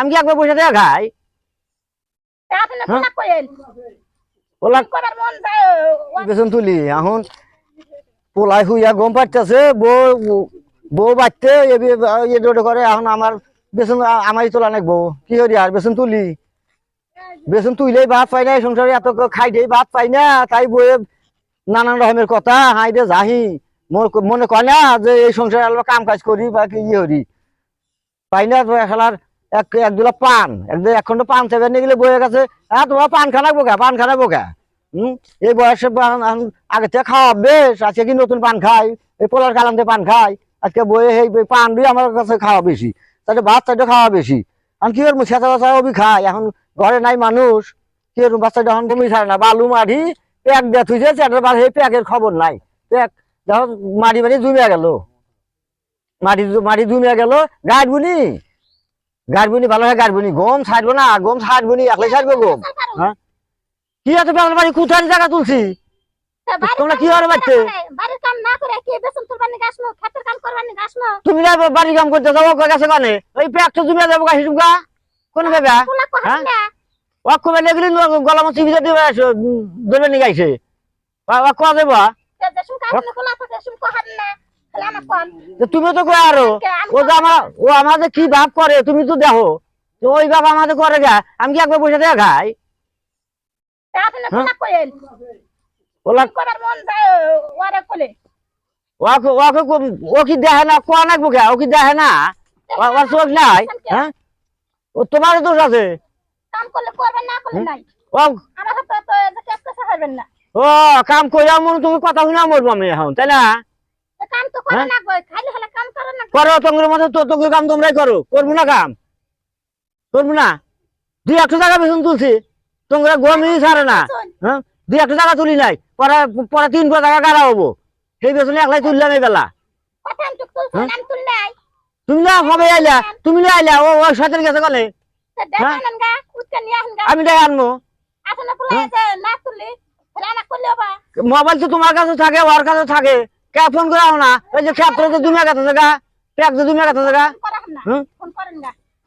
আমি কি একবার বসে দেখা খাই? হ্যাঁ? তুলি এখন পোলাই হুইয়া গম পাচ্ছে বউ বউ বাচ্চে এ ডোটে করে এখন আমার বেসন আমারই তোলা নাকবো কি করি আর? বেসন তুলি। বেসন তুইলেই ভাত পাই না সংসারে এত খাই দেই ভাত পাই না তাই বইয়ে নানান রকমের কথা হাই রে যাহি মনে কয় না যে এই সংসারে কাম কাজ করি বা কি ইয়ে করি। পাই না খেলার এক এক দুলা পান, এক এক খন্ড পান সেভেন নিয়ে গেলে বইয়ে গেছে হ্যাঁ তোমার পান খানা বোকা, পান খানা বোকা। হম? এই বয়সে এখন আগে থেকে খাওয়া বেশ, আজকে কি নতুন পান খাই? এই পোলার কালামতে পান খাই, আজকে বইয়ে এই পান দিয়ে আমার কাছে খাওয়া বেশি তাহলে ভাত চাইতে খাওয়া বেশি। এখন কি করব, ছেঁচা বাচ্চা অবি খাই, এখন ঘরে নাই মানুষ, কি করব বাচ্চাটা এখন কমি ছাড়ে না, বালু মারি প্যাক দিয়ে থুইছে সেটার বার এই প্যাকের খবর নাই। প্যাক যখন মারি মারি জমিয়া গেল মাটি মাটি জমিয়া গেল গাছ বুনি? গাছ বুনি ভালো হয় গাছ বুনি গম ছাড়বো না গম ছাড়বো নি একলাই ছাড়বো গম? হ্যাঁ? কি আছে বাড়ি? কোথায় জায়গা তুলছি? তোমরা কি আর তুমি না বাড়ি কাম করতে যাব কয় কানে ওই প্যাকটা জমিয়া যাব গাছি টুকা কোন ভেবা কোলা হ্যাঁ? গেলি দিবে? ধরবে নি গাইছে অক্ষ তে তুমি তো কয় আরও। ও যে আমার ও আমাদের কি ভাব করে? তুমি তো দেখো। তো ওই ভাব আমাদের করে গা। আমি কি একবার বসে দেখা খাই? তা মন ও কি দেখে না? কোয়া নাকবো ও কি দেখে না? ওর চোখ নাই? হ্যাঁ? ও তোমার দোষ আছে। ও তো কাম মনে তুমি কথা শুনা মরবো আমি এখন তাই না? তো কাম তো করে না গো খালি হলে কাম করে না করো তোমার মতো তো তোকে কাম তোমরাই করো করব না কাম? করব না? দুই একশো টাকা বেতন তুলছি তোমরা গমই ছাড়ে না। হ্যাঁ? দুই একশো টাকা তুলি নাই পরে পরে তিন টাকা গাড়া হব। সেই বেতনে একলাই তুললাম এই বেলা। কথা আমি তো নাম তুল নাই। তুমি না কবে আইলা তুমি না আইলা ও গেছে আমি আনব। মোবাইল তো তোমার কাছে থাকে ওর কাছে থাকে। কে ফোন করে না? ওই যে ক্ষেত্রে তো দুনিয়া কাছে থাকা প্যাক তো দুনিয়া করা না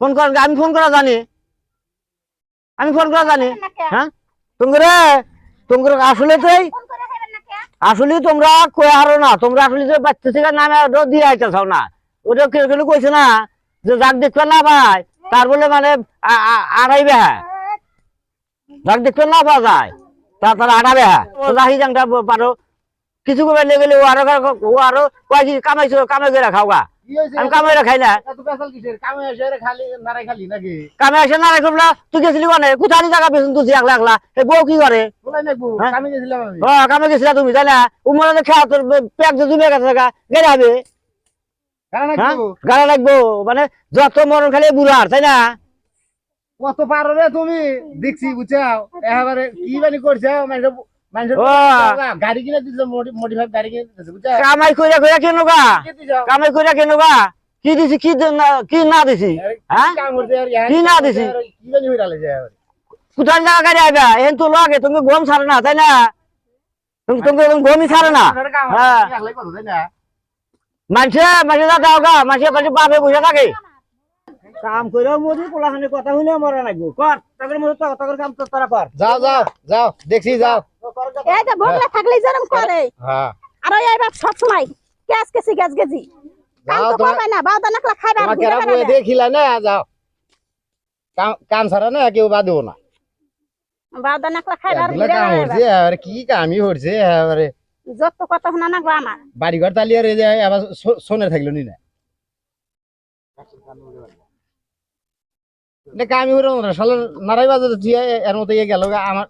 ফোন করেন আমি ফোন করা জানি। আমি ফোন করা জানি। হ্যাঁ? তোমরা তোমরা আসলে তো আসলে তোমরা কয়ে হারো না? তোমরা আসলে যে বাচ্চা থেকে নামে ওটা দিয়ে আইতেছাও না। ওটা কেউ কেউ কইছে না যে যাক দেখবে না ভাই তার বলে মানে আড়াইবে হ্যাঁ। যাক দেখবে না পাওয়া যায় তা তারা আড়াবে হ্যাঁ। রাহি জাংটা পারো। কিছু করে লেগে গেলে ও আরও ও আরও কয় কি কামাইছো কামাই করে খাও গা আমি কামাই খাই না। কামে আসে না রাখলাম না তুই গেছিলি কোনে? কোথায় জায়গা পেছন তুই একলা এই বউ কি করে? হ্যাঁ? কামে গেছিলা তুমি তাই না? উমরে খেয়া তোর পেক যে জমে গেছে গেলে হবে। হ্যাঁ? গাড়া লাগবো মানে যত মরণ খালি বুড়ার তাই না? কত পারো রে তুমি? দেখছি বুঝছাও? এবারে কি বানি মানুষ ও। গাড়ি কিনে দিছ মডিফাই গাড়ি কিনে দিছ কামাই কইরা কইরা কেন গা কামাই কইরা কেন গা কি দিছি কি না- কি না দিছি? হ্যাঁ? কি দিছি? কোথায় জায়গা গাড়ি আইবা। এন তো লাগে তুমি গম ছাড়ে না তাই না? তুমি তুমি গমই ছাড়ে না? হ্যাঁ। মানুষে মানুষে দাও গা মানুষে মানুষে বাপে বসে থাকে কাম কইরা মরি পোলাখানে কথা হইলে মরা লাগবো কর তাদের মধ্যে তো তাদের কাম তো তারা কর যাও যাও যাও দেখছি যাও। এই যে বগলা থাকলে যেরকম করে হ্যাঁ আর ওই এইবার সব সময় গ্যাস কেসি গ্যাস গেজি কাম যাও তো করবে না বাউদা নাকলা খাইবে আর ঘুরে কেরা দেখিলা না? যাও। কাম- কাম ছাড়া না? কেউ বাদেও না? বাউদা নাকলা খাইবে আর কাম বেড়াবে হচ্ছে কি কামই হচ্ছে এবারে যত কথা শোনা না গো আমার বাড়ি ঘর তালি আর এই যে আবার সোনের থাকল নি না এটা কামই হলো না? শালার নারাই বাজার তুই এর মতো ইয়ে গেল আমার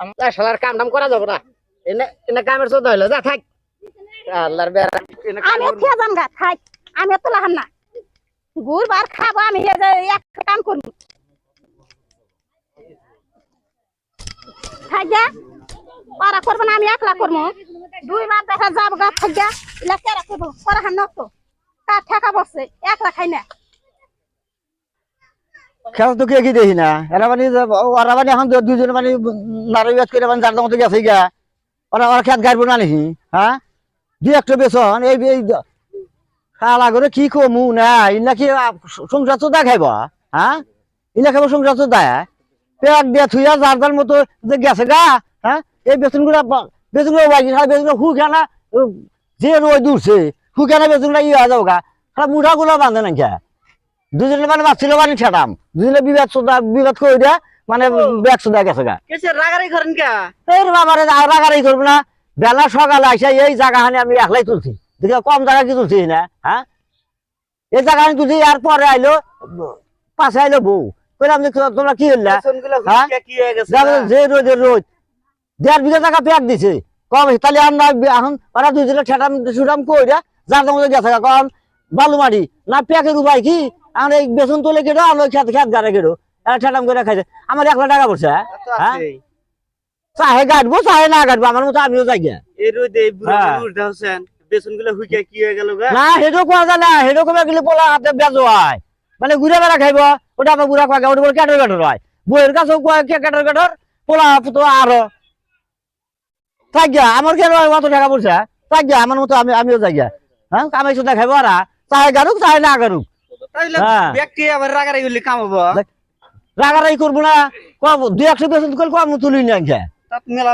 আমার শালার কাম টাম করা যাবে না। এনে এনে কামের চোদ্দ হইল যা থাক। আল্লাহর বেড়া। কাম আমি করব। খেয়ে যাম গা খাই আমি লাহাম না। গুড় বার খাব আমি এই এক কাম করব। খাই যা পারা করব না আমি একলা করব। দুই বার দেখা যাব গা যা ইলা কেরা করব? করা হান নতো কার ঠেকা বসছে একলা খাই না। খেলা তো কে কি দেখি না? এরা মানে ওরা মানে এখন দু- দুজনে মানে নারী করে মানে যার মতো গেছে গা ওরা ওরা খেত না নাকি? হ্যাঁ দুই একটা বেসন এই খালা করে কি কমু না আ- সংসার তো দেখাইব হ্যাঁ ইলাকা সংসার তো দেয় পেট দিয়ে থুইয়া যার যার মতো যে গেছে গা হ্যাঁ এই বেতনগুলা গুলো বাইকি সারা বেতনগুলো হুকানা যে রোদ দূরছে হুকানা বেতনগুলা ইয়ে যাও গা মুঠা গুলো বাঁধে না কে দুজনে মানে বাঁচছিল বাড়ি ছেটাম দুজনে বিবাদ সোদা বিবাদ করে দিয়া মানে ব্যাগ সোদা গেছে গা। কেসে রাগারাই করেন কে? এর বাবারে রাগারাই করব না। বেলা সকালে আসে এই জায়গা হানি আমি একলাই তুলছি। দেখে কম জায়গা কি তুলছি না হ্যাঁ? এই জায়গা হানি তুলছি আর পরে আইলো পাশে আইলো বউ। কইলাম যে তোমরা কি হইলা হ্যাঁ? কি গেছে যে রোদের রোদ। দেড় বিঘা টাকা পেক দিছে। কম তাহলে আর না এখন ওরা দুজনে ঠেটাম ছুটাম কইরা যার মধ্যে গেছে গা, কম বালু মারি না পেকের উপায় কি? আমার এই বেসন তোলে কেটো আমার খেত খেত গাড়ে কেটো ঠেটাম করে খাইছে আমার এক লাখ টাকা পড়ছে হ্যাঁ? আছেই। চাহে কাটবো চাহে না কাটবো আমার মতো আমিও যাই গিয়া। হ্যাঁ। হয়ে গেল গা না সেটো কোয়া যায় না সেটো কমে গেলে পোলা হাতে বেজ হয় মানে ঘুরে বেড়া খাইব ওটা আবার ঘুরা খোয়া ওটা বলে ক্যাটর ক্যাটর হয় বইয়ের কাছেও কয় কে ক্যাটর ক্যাটর পোলা তো আরও থাক গিয়া আমার কেন অত টাকা পড়ছে থাক গিয়া আমার মতো আমি আমিও যাই গিয়া হ্যাঁ কামাই সুদা খাইবো আর চাহে গারুক চাহে না গারুক হ্যাঁ। ব্যক্তি আবার কামাবো রাগারাই করব না কম দুই একশো বেতন করলে কম তুলি না মেলা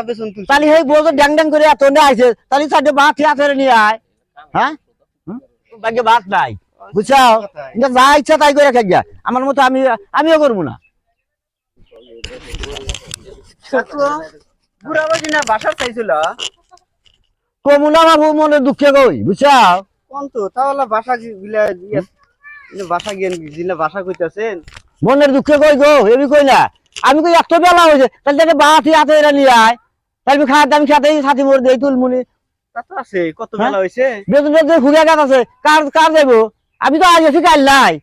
তাহলে সেই বউ ড্যাং ড্যাং করে এত নিয়ে আইছে তাহলে চারটে বাঁধ হাতে নিয়ে আয়। হ্যাঁ? বাকি নাই। বুঝছাও? যা ইচ্ছা তাই করে খাই গিয়া। আমার মতো আমি আমিও করব না। কাকু, বুড়া বাজি না বাসার চাইছিল? কমু না বাবু মনে দুঃখে কই বুঝছাও? কোন তো তাহলে বাসা গিলা বাসা গিয়ে দিলে বাসা কইতাছেন? মনের দুঃখে কই গো এবি কই না? আমি কই একটা বেলা হয়েছে তাহলে তাকে বাতি হাতে এরা নিয়ে আয়। তাহলে খাতে আমি খাতে সাথী মোর দেই তুলমুনি তা তো আছে কত হ্যাঁ? বেলা হইছে বেতন বেতন ঘুরে গাছ আছে কার কার যাইবো আমি তো আজ এসে কাল নাই।